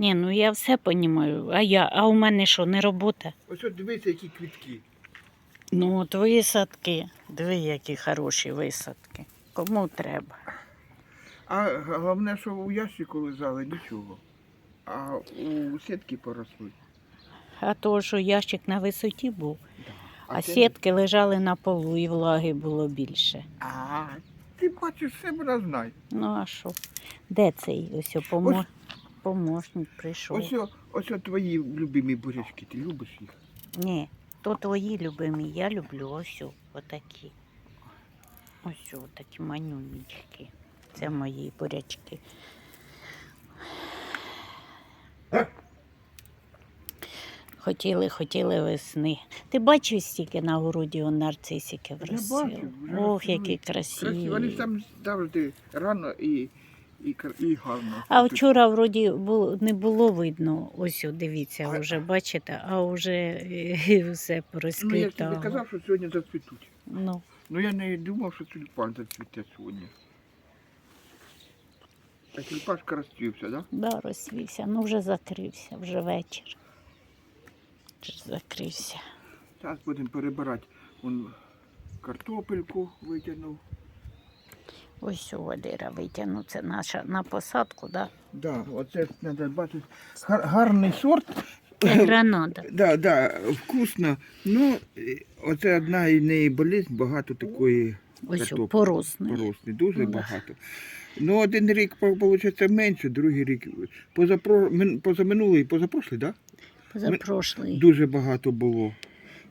Ні, ну я все розумію. А я, а у мене що, не робота? Ось от дивися, які квітки. Ну, от висадки. Диви, які хороші висадки. Кому треба? А головне, що у ящику лежали нічого. А у сітки поросли. А то, що ящик на висоті був, а, це- сітки лежали на полу і влаги було більше. А, ти бачиш, себе знай. Ну а що? Де цей ось о, помо... Ось- помощник прийшов? Ось, ось твої любимі бурячки, ти любиш їх? Ні, то твої любимі, я люблю ось отакі. Ось такі манюнічки. Це мої бурячки. Хотіли, хотіли весни. Ти бачив стільки на городі он нарцисики вже Ох, які красиві. Красиво. Вони там завжди рано і, і, і гарно. А вчора вроді не було видно. Ось дивіться, А- вже бачите, а вже е, все Ну, я тобі казав, що сьогодні зацвітуть. Ну, Ну я не думав, що тюльпан зацвіте сьогодні. А тюльпашка розцвівся, так? Да? да, розсвівся. Ну вже закрився, вже вечір. Вже закрився. Зараз будемо перебирати. Вон картопельку витягнув. Ось у Вадира витягну. Це наша на посадку, да? Да, оце треба бачити. Гар, гарний сорт. Це гранада. Да, да, вкусно. Ну, е, оце одна і неї болізнь, багато такої Ось картоплі. у поросний, дуже Ну, да. багато. Ну, один рік виходить менше, другий рік. Позапро... мин- Позаминулий, позапрошлий, так? Позапрошлий. Дуже багато було.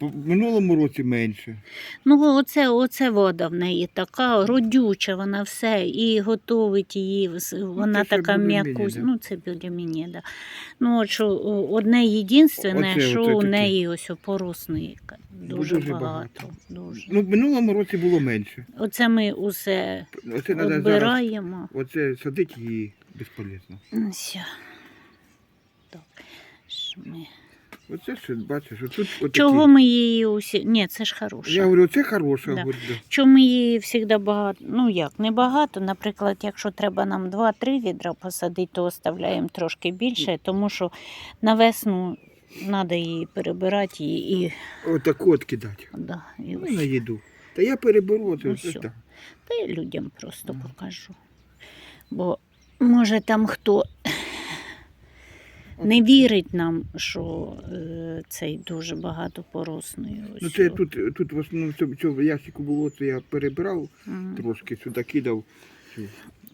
В минулому році менше. Ну, оце, оце вода в неї така родюча, вона все, і готовить її, вона ще така м'якусь. да. Ну, це бюлеміні, да. Ну, от що одне єдинственне, Оце- що оце у таке. неї ось опоросний дуже, Дуже багато. багато. Дуже. Ну, в минулому році було менше. Оце ми усе зараз. Оце садити її безполезно. Все. Так. що ми- Оце ще бачиш, отут отакі. Чого ми її усі. Ні, це ж хороше. Я говорю, це хороша. Да. говорю, да. Чому ми її завжди багато, ну як, не багато. Наприклад, якщо треба нам 2-3 відра посадити, то оставляємо трошки більше, тому що на весну треба її перебирати і, і, Отаку от кидати. да, і Ну, ось. на їду. Та я переберу, це Ну, все так. Та я людям просто покажу. Бо може там хто не вірить нам, що е, цей дуже багато поросної. Ну це тут, тут в основному цьому- цьому ящику було, це я перебирав Мгм. трошки, сюди кидав.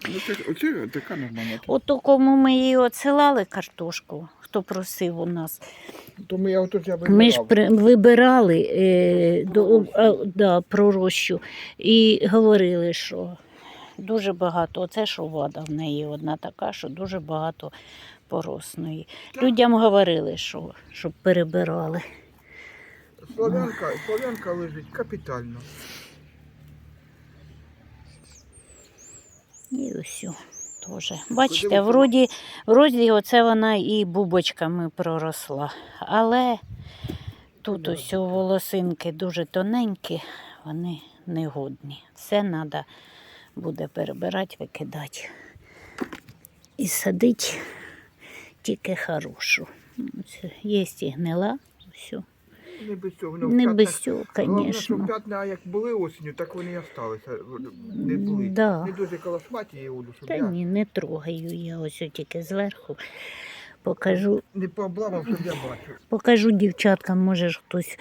Ну, це, оце така нормальна. Ото кому ми її оцелали картошку, хто просив у нас. Тому я отут я Ми ж вибирав. при, вибирали е, до, а, да, пророщу і говорили, що дуже багато, оце що вода в неї одна така, що дуже багато поросної. Людям говорили, що щоб перебирали. Славянка, славянка лежить капітально. І усю теж. Бачите, вроді, вроді оце вона і бубочками проросла. Але тут ось волосинки дуже тоненькі, вони негодні. Все треба буде перебирати, викидати. І садити тільки хорошу. Ось Є і гнила, все. Не без цього. ну, Не без цього, звісно. п'ятна, як були осінню, так вони і осталися. Не були. Да. Не дуже колошматі її Олю, щоб Та я ні, не трогаю я ось тільки зверху. Покажу, не пообламав, щоб я бачив. покажу дівчаткам, може ж хтось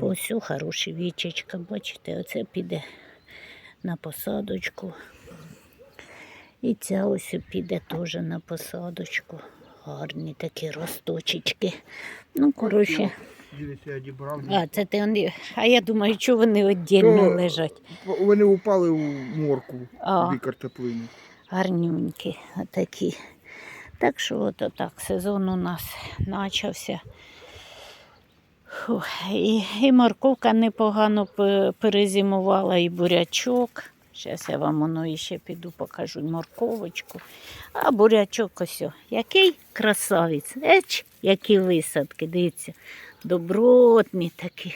ось о, хороші вічечка, бачите, оце піде на посадочку. І ця ось піде теж на посадочку. Гарні такі росточечки. Ну, коротше. А, це ти вони. А я думаю, що вони віддільно лежать. Вони упали у морку, дві картоплини. гарнюнькі такі. Так що от так сезон у нас почався. І, і морковка непогано перезимувала, і бурячок. Зараз я вам воно іще піду покажу морковочку. А бурячок ось. Який красавець. Еч, які висадки, дивіться, добротні такі.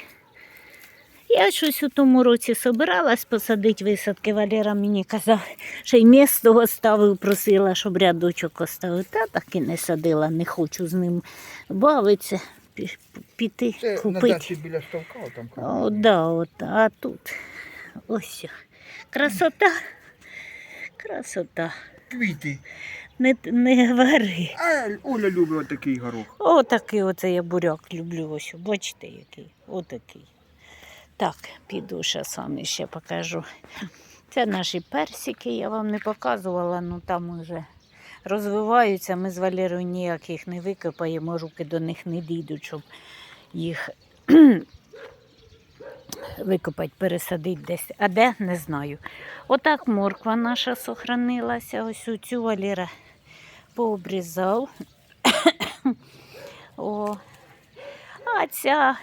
Я щось у тому році собиралась посадити висадки. Валера мені казав, що й місто оставив, просила, щоб рядочок оставив. Та так і не садила, не хочу з ним бавитися, пі- піти Це на дачі біля ставка, там О, да, от, а тут ось. Красота. Красота. квіти. Не, не говори. А Оля любить отакий горох. Отакий оце я буряк люблю. Ось, бачите, який. Отакий. Так, піду ще самі ще покажу. Це наші персики, я вам не показувала, ну там уже розвиваються. Ми з Валерою ніяк їх не викопаємо, руки до них не дійдуть, щоб їх викопати, пересадити десь. А де не знаю. Отак морква наша сохранилася. Ось цю Валера пообрізав. О, а ця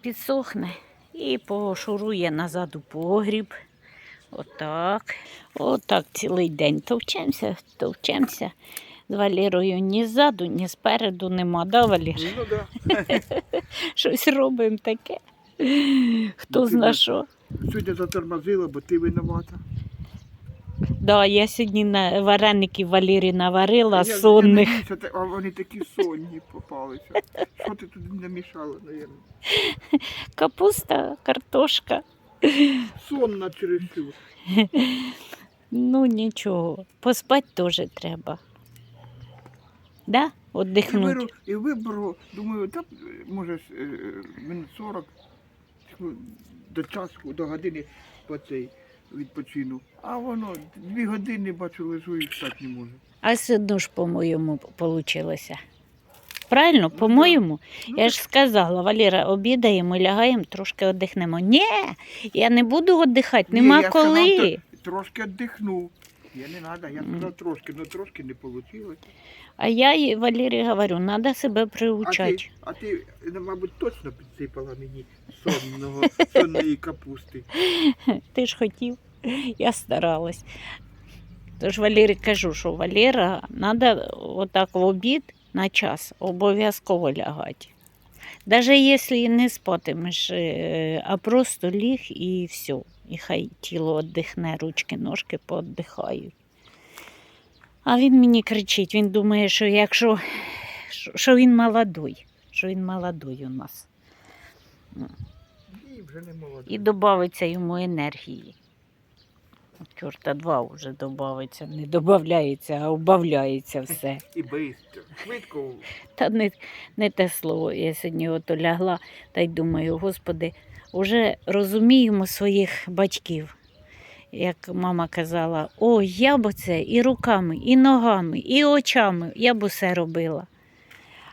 підсохне і пошурує назад у погріб. Отак. Отак цілий день товчемося, товчемося. З Валерою ні ззаду, ні спереду нема, да, Валер? Ну да. Щось робимо таке. Хто Ну, зна що. Сьогодні затормозила, бо ти винувата. Да, я сьогодні на вареників Валері наварила Я- сонних. Я надіюся, те- а вони такі сонні попалися. Що ти туди намішала, мабуть? Капуста, картошка. Сонна через всю. Ну нічого, поспати теж треба. Да? І Отдихнуть. виберу, і виберу, думаю, та може е, минут 40 ну, до часу, до години по цей відпочину. А воно дві години бачу, лежу і встати не можу. А все одно ж, по-моєму, вийшло. Правильно, по-моєму. Ну, Я ж сказала, Валера, обідаємо, лягаємо, трошки віддихнемо. Ні, я не буду віддихати, Ні, нема я коли. сказав, трошки віддихнув. Я не треба, я Мгм. трошки, але трошки не вийшло. А я їй, Валері говорю, треба себе А приучати. ти, а ти, мабуть, точно підсипала мені сонного, сонної капусти. Ти ж хотів, я старалась. Тож Валері кажу, що Валера, треба отак в обід на час обов'язково лягати. Навіть якщо не спатимеш, е, а просто ліг і все. І хай тіло віддихне, ручки, ножки пооддихають. А він мені кричить, він думає, що якщо що- він молодой, що він молодой у нас. Ні, вже не молода. І додається йому енергії. Чорта два вже додається, не додається, а вбавляється все. І швидко, швидко. Та не, не те слово. Я сьогодні ото лягла та й думаю, господи, вже розуміємо своїх батьків. Як мама казала, о, я б це і руками, і ногами, і очами, я б усе робила.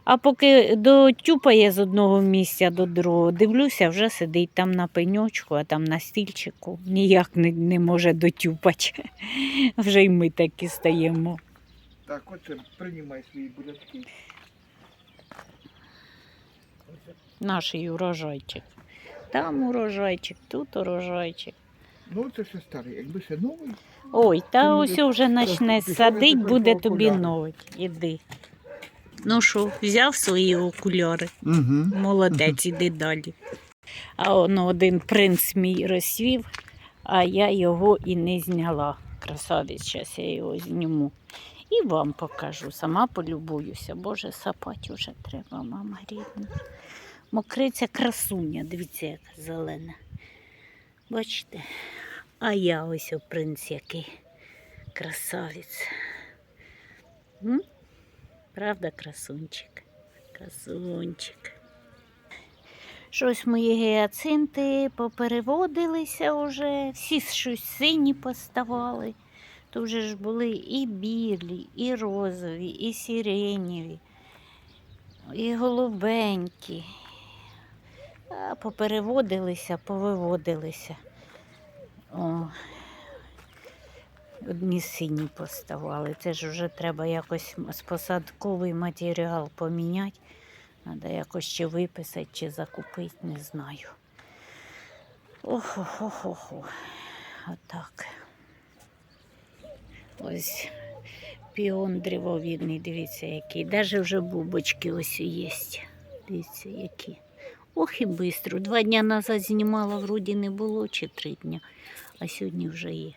А поки дотюпає з одного місця до другого, дивлюся, вже сидить там на пеньочку, а там на стільчику. Ніяк не, не може дотюпати. Вже й ми такі стаємо. Так, оце приймай свої бурячки. Наш урожайчик. Там урожайчик, тут урожайчик. Ну, це ще старий, якби ще новий. Ой, та ось вже вже почне садить, буде тобі новий. Іди. Ну що, взяв свої окуляри. Угу. Молодець, іди далі. А он один принц мій розсвів, а я його і не зняла. Красавець, зараз я його зніму. І вам покажу. Сама полюбуюся. Боже, сапать уже треба, мама рідна. Мокриця красуня, дивіться, яка зелена. Бачите? А я ось о принц який. Красавець. М? Правда, красунчик? Красунчик. Щось мої гіацинти попереводилися вже, всі щось сині поставали. То вже ж були і білі, і розові, і сиренєві, і голубенькі. А попереводилися, повиводилися. О, одні сині поставали. Це ж вже треба якось посадковий матеріал поміняти. Треба якось чи виписати, чи закупити, не знаю. Охо-хо-хо-хо. Отак. Ось піон древовідний, дивіться, який. Даже вже бубочки ось є. Дивіться, які. Ох і бистро. Два дня назад знімала, вроді не було, чи три дня, а сьогодні вже є.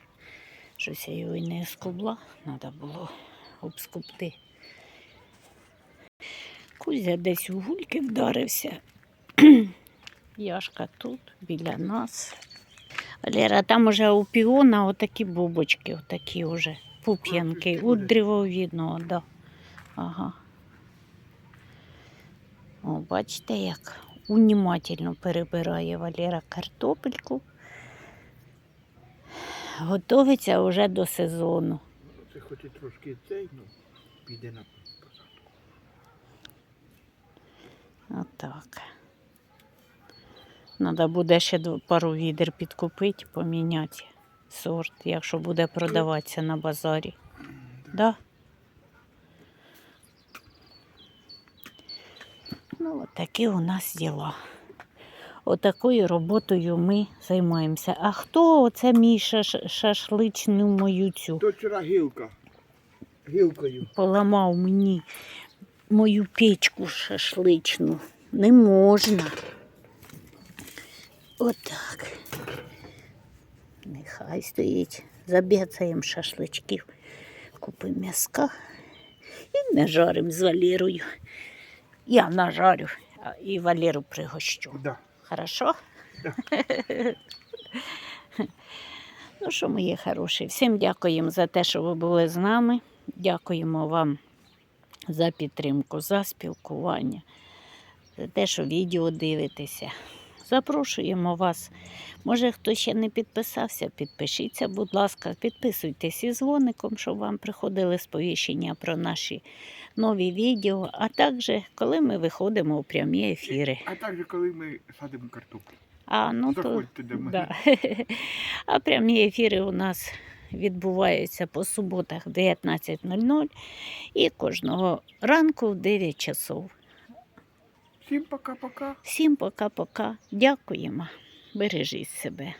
Щось я його не скубла, треба було обскубти. Кузя десь у гульки вдарився. Яшка тут, біля нас. Валера, там уже у піона отакі бубочки, отакі уже пуп'янки. У древовідного, да. Ага. О, бачите, як унімательно перебирає Валера картопельку. Готовиться вже до сезону. Це хоч і трошки цей, ну, піде на посадку. Отак. Треба буде ще пару відер підкупити, поміняти сорт, якщо буде продаватися на базарі. Да? Ну, от такі у нас діла. Отакою роботою ми займаємося. А хто оце мій шаш... шашличну мою цю? То вчора гілка. Гілкою. поламав мені мою печку шашличну. Не можна. Отак. Нехай стоїть. Заб'яцаємо шашличків. Купимо м'яска і нажаримо з Валерою. Я нажарю, і Валеру пригощу. Да. Хорошо? ну що, мої хороші, всім дякуємо за те, що ви були з нами. Дякуємо вам за підтримку, за спілкування, за те, що відео дивитеся. Запрошуємо вас. Може, хто ще не підписався, підпишіться, будь ласка, підписуйтесь із дзвоником, щоб вам приходили сповіщення про наші нові відео, а також коли ми виходимо у прямі ефіри. А також, коли ми садимо картоплю. А, ну, то, до да. а прямі ефіри у нас відбуваються по суботах в 19.00 і кожного ранку в 9 часов. Всім пока-пока. Всім пока-пока. Дякуємо. Бережіть себе.